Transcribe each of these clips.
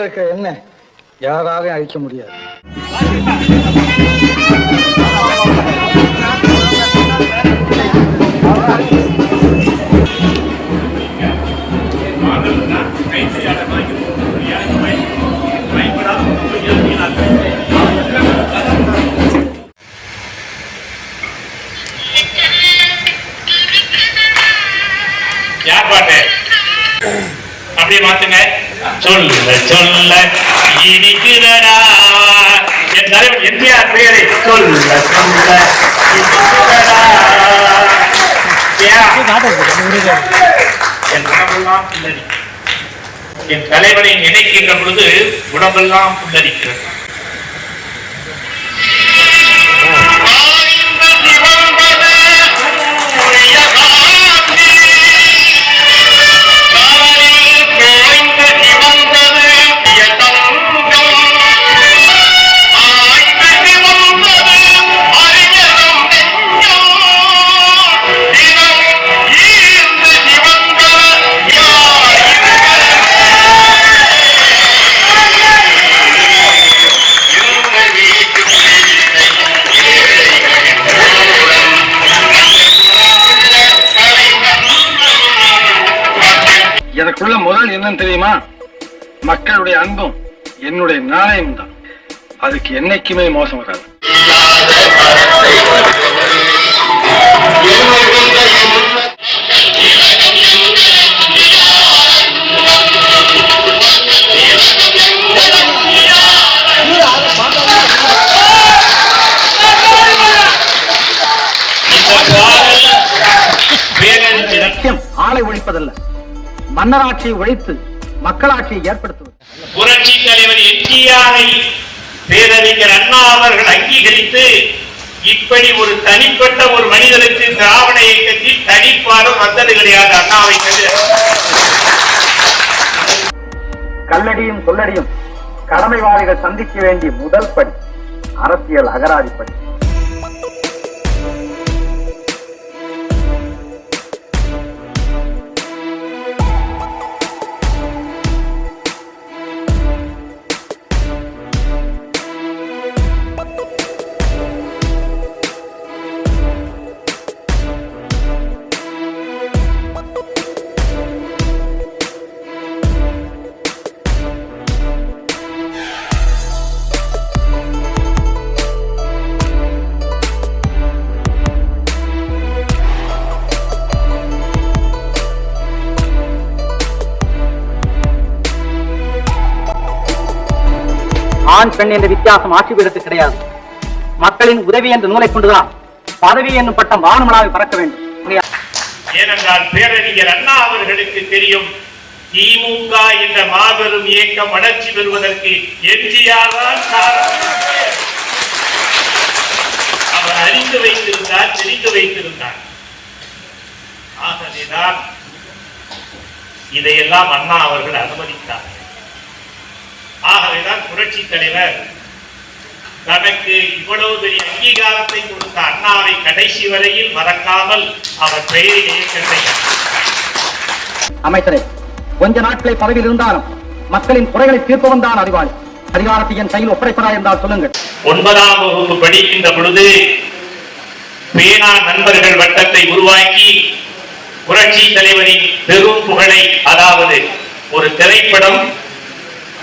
இருக்க என்ன? யாராலையும் அழிக்க முடியாது. யார் பாட்டு? அப்படியே மாத்துங்க. சொல்ல சொல்ல. இனிக்குதடா. என் தலைவர் எம்ஜிஆர் பெயரை சொல்ல சொல்ல ஏன்? என் உடம்பெல்லாம் புல்லரி என் தலைவனை நினைக்கின்ற பொழுது உடம்பெல்லாம் புல்லரிக்கிறது. எனக்குள்ள முதல் என்னன்னு தெரியுமா? மக்களுடைய அன்பும் என்னுடைய நாணயம் தான். அதுக்கு என்னைக்குமே மோசம் வராது. ஆளை ஒழிப்பதல்ல. மன்னராட்சியை ஒழித்து மக்களாட்சியை ஏற்படுத்துவது. புரட்சி தலைவர் எம்ஜிஆரை பேரறிஞர் அண்ணா அவர்கள் அங்கீகரித்து இப்படி ஒரு தனிப்பட்ட ஒரு மனிதனுக்கு திராவிட இயக்கத்தில் தனிப்பாலும் வந்தது கிடையாது. அண்ணாவை தவிர கல்லடியும் சொல்லடியும் கடமைவாதிகள் சந்திக்க வேண்டிய முதல் படி அரசியல் அகராதிப்படி ஆண் பெண் என்ற வித்தியாசம் ஆட்சி பீடத்துக்கு கிடையாது. மக்களின் உதவி என்ற நூலை கொண்டுதான் பதவி என்னும் பட்டம் வானமலாவை பறக்க வேண்டும். ஏனென்றால் பேரறிஞர் அண்ணா அவர்களுக்கு தெரியும் திமுக என்ற மாபெரும் இயக்கம் வளர்ச்சி பெறுவதற்கு எம்ஜிஆர் தான் அவர் அறிந்து வைத்திருந்தார் தெரிந்து வைத்திருந்தார். ஆகவேதான் இதையெல்லாம் அண்ணா அவர்கள் அனுமதித்தார். ஆகவேதான் புரட்சி தலைவர். தனக்கு இவ்வளவு பெரிய அங்கீகாரத்தை கொடுத்த அண்ணாவை கடைசி வரையில் மறக்காமல் அவர் பெயரில் இயக்கத்தை அமைச்சரே கொஞ்ச நாட்களை பதவியில் இருந்தாலும் மக்களின் குறைகளை தீர்ப்பவன் தான் அறிவாளி. அதிகாரத்தை என் கையில் ஒப்படைப்பதா என்றால் சொல்லுங்கள். ஒன்பதாம் வகுப்பு படிக்கின்ற பொழுது பேனா நண்பர்கள் வட்டத்தை உருவாக்கி புரட்சி தலைவரின் பெரும் புகழை அதாவது ஒரு திரைப்படம்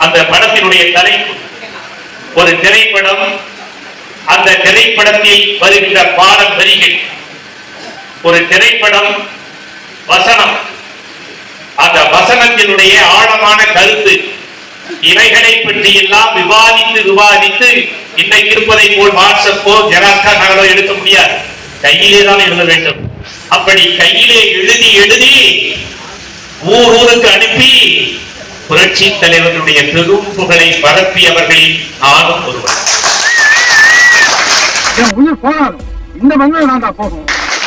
அந்த படத்தினுடைய தலைப்பு. ஒரு திரைப்படம் அந்த திரைப்படத்தில் வருகின்ற பாடல் வரிகள். ஒரு திரைப்படம் வசனம். அந்த வசனத்தினுடைய ஆழமான கருத்து. இவைகளை பற்றி எல்லாம் விவாதித்து விவாதித்து இன்றைக்கு இருப்பதை போல் வாட்ஸ்அப்போ ஜெராக்ஸா நகரோ எடுக்க முடியாது. கையிலே தான் எழுத வேண்டும். அப்படி கையிலே எழுதி எழுதி ஊர் ஊருக்கு அனுப்பி புரட்சி தலைவர்களுடைய பெரும் புகழை பரப்பியவர்களில் நானும் ஒருவர்.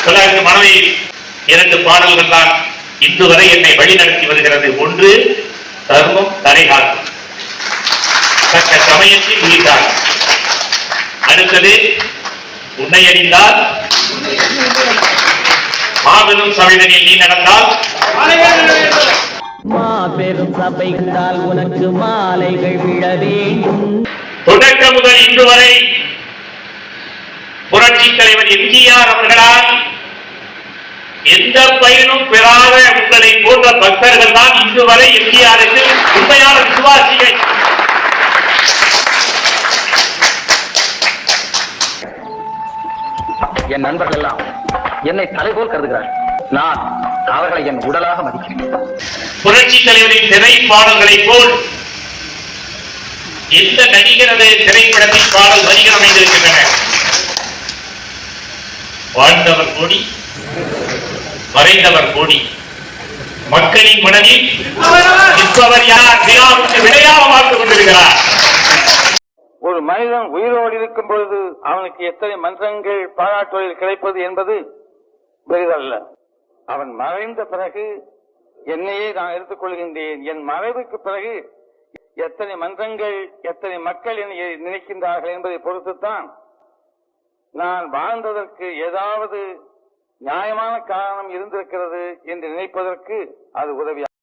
தொள்ளாயிரத்து மனைவி இரண்டு பாடல்கள் தான் இன்று வரை என்னை வழிநடத்தி வருகிறது. ஒன்று தர்மம் தரைகாக்கும் தக்க சமயத்தில் உயிர்த்தார். அடுத்தது உன்னை அறிந்தால். மாபெரும் சமைதனில் நீ நடந்தால். மாபெரும் சபை கண்டால் உனக்கு மாலைகள் விழ வேண்டும். முதல் இன்று வரை புரட்சி தலைவர் எம்ஜிஆர் அவர்களால் எந்த பயனும் பெறாத உங்களை போன்ற பக்தர்கள் தான் இன்று வரை எம்ஜிஆருக்கு உண்மையான விசுவாசிகள். என் நண்பர்கள் எல்லாம் என்னை தலைபோல் கருதுகிறார்கள். நான் அவர்களை என் உடலாக மதிக்கிறேன். புரட்சி தலைவரின் திரைப்பாடல்களைப் போல் எந்த நடிகரது திரைப்படத்தின் பாடல் வரிகள் அமைந்திருக்கின்றன. வாழ்ந்தவர் கோடி மறைந்தவர் கோடி. மக்களின் மனதில் நிற்பவர் யார்? விழாவுக்கு விளையாக கொண்டிருக்கிறார். ஒரு மனிதன் உயிரோடு இருக்கும் பொழுது அவனுக்கு எத்தனை மன்றங்கள் பாராட்டுவதில் கிடைப்பது என்பது பெரிதல்ல. அவன் மறைந்த பிறகு என்னையே நான் எடுத்துக்கொள்கின்றேன். என் மறைவுக்கு பிறகு எத்தனை மன்றங்கள் எத்தனை மக்கள் என்னை நினைக்கின்றார்கள் என்பதை பொறுத்துத்தான் நான் வாழ்ந்ததற்கு ஏதாவது நியாயமான காரணம் இருந்திருக்கிறது என்று நினைப்பதற்கு அது உதவியாகும்